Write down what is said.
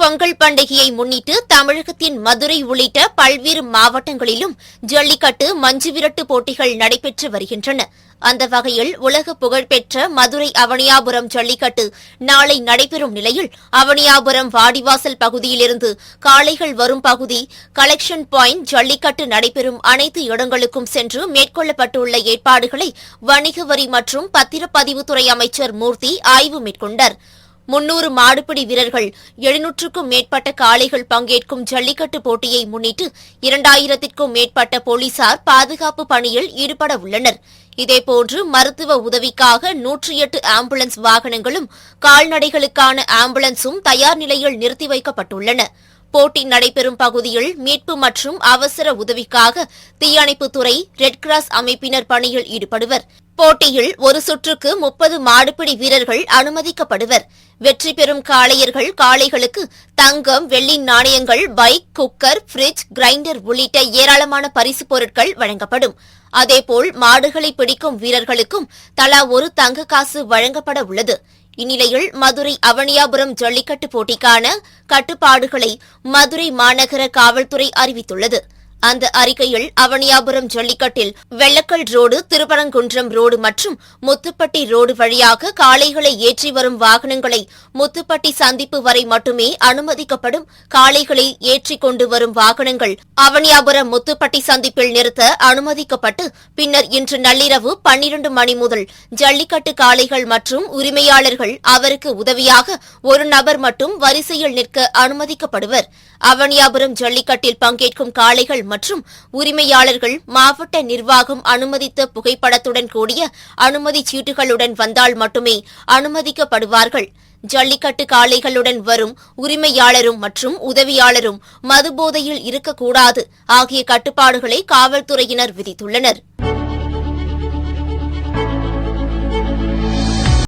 பொங்கல் பண்டிகையை முன்னிட்டு தமிழகத்தின் மதுரை உள்ளிட்ட பல்வேறு மாவட்டங்களிலும் ஜல்லிக்கட்டு மஞ்சு விரட்டு போட்டிகள் நடைபெற்று வருகின்றன. அந்த வகையில் உலக புகழ்பெற்ற மதுரை அவனியாபுரம் ஜல்லிக்கட்டு நாளை நடைபெறும் நிலையில் அவனியாபுரம் வாடிவாசல் பகுதியிலிருந்து காளைகள் வரும் பகுதி கலெக்ஷன் பாயிண்ட் ஜல்லிக்கட்டு நடைபெறும் அனைத்து இடங்களுக்கும் சென்று மேற்கொள்ளப்பட்டுள்ள ஏற்பாடுகளை வணிக வரி மற்றும் பத்திரப்பதிவுத்துறை அமைச்சர் மூர்த்தி ஆய்வு மேற்கொண்டார். முன்னூறு மாடுபிடி வீரர்கள் எழுநூற்றுக்கும் மேற்பட்ட காளைகள் பங்கேற்கும் ஜல்லிக்கட்டு போட்டியை முன்னிட்டு இரண்டாயிரத்திற்கும் மேற்பட்ட போலீசார் பாதுகாப்பு பணியில் ஈடுபட உள்ளனர். இதேபோன்று மருத்துவ உதவிக்காக நூற்றி எட்டு ஆம்புலன்ஸ் வாகனங்களும் கால்நடைகளுக்கான ஆம்புலன்ஸும் தயார் நிலையில் நிறுத்தி வைக்கப்பட்டுள்ளன. போட்டி நடைபெறும் பகுதியில் மீட்பு மற்றும் அவசர உதவிக்காக தீயணைப்புத்துறை ரெட் கிராஸ் அமைப்பினர் பணியில் ஈடுபடுவர். போட்டியில் ஒரு சுற்றுக்கு முப்பது மாடுபிடி வீரர்கள் அனுமதிக்கப்படுவர். வெற்றி பெறும் காளையர்கள் காளைகளுக்கு தங்கம் வெள்ளி நாணயங்கள் பைக் குக்கர் பிரிட்ஜ் கிரைண்டர் உள்ளிட்ட ஏராளமான பரிசுப் பொருட்கள் வழங்கப்படும். அதேபோல் மாடுகளை பிடிக்கும் வீரர்களுக்கும் தலா ஒரு தங்க காசு வழங்கப்பட உள்ளது. இந்நிலையில் மதுரை அவனியாபுரம் ஜல்லிக்கட்டு போட்டிக்கான கட்டுப்பாடுகளை மதுரை மாநகர காவல்துறை அறிவித்துள்ளது. அந்த அறிக்கையில் அவனியாபுரம் ஜல்லிக்கட்டில் வெள்ளக்கல் ரோடு திருப்பரங்குன்றம் ரோடு மற்றும் முத்துப்பட்டி ரோடு வழியாக காளைகளை ஏற்றி வரும் வாகனங்களை முத்துப்பட்டி சந்திப்பு வரை மட்டுமே அனுமதிக்கப்படும் காளைகளை ஏற்றி கொண்டு வரும் வாகனங்கள் அவனியாபுரம் முத்துப்பட்டி சந்திப்பில் நிறுத்த அனுமதிக்கப்பட்டு பின்னர் இன்று நள்ளிரவு பன்னிரண்டு மணி முதல் ஜல்லிக்கட்டு காளைகள் மற்றும் உரிமையாளர்கள் அவருக்கு உதவியாக ஒரு நபர் மட்டும் வரிசையில் நிற்க அனுமதிக்கப்படுவர். அவனியாபுரம் ஜல்லிக்கட்டில் பங்கேற்கும் காளைகள் மற்றும் உரிமையாளர்கள் மாவட்ட நிர்வாகம் அனுமதித்த புகைப்படத்துடன் கூடிய அனுமதி சீட்டுகளுடன் வந்தால் மட்டுமே அனுமதிக்கப்படுவார்கள். ஜல்லிக்கட்டு காளைகளுடன் வரும் உரிமையாளரும் மற்றும் உதவியாளரும் மதுபோதையில் இருக்கக்கூடாது ஆகிய கட்டுப்பாடுகளை காவல்துறையினர் விதித்துள்ளனர்.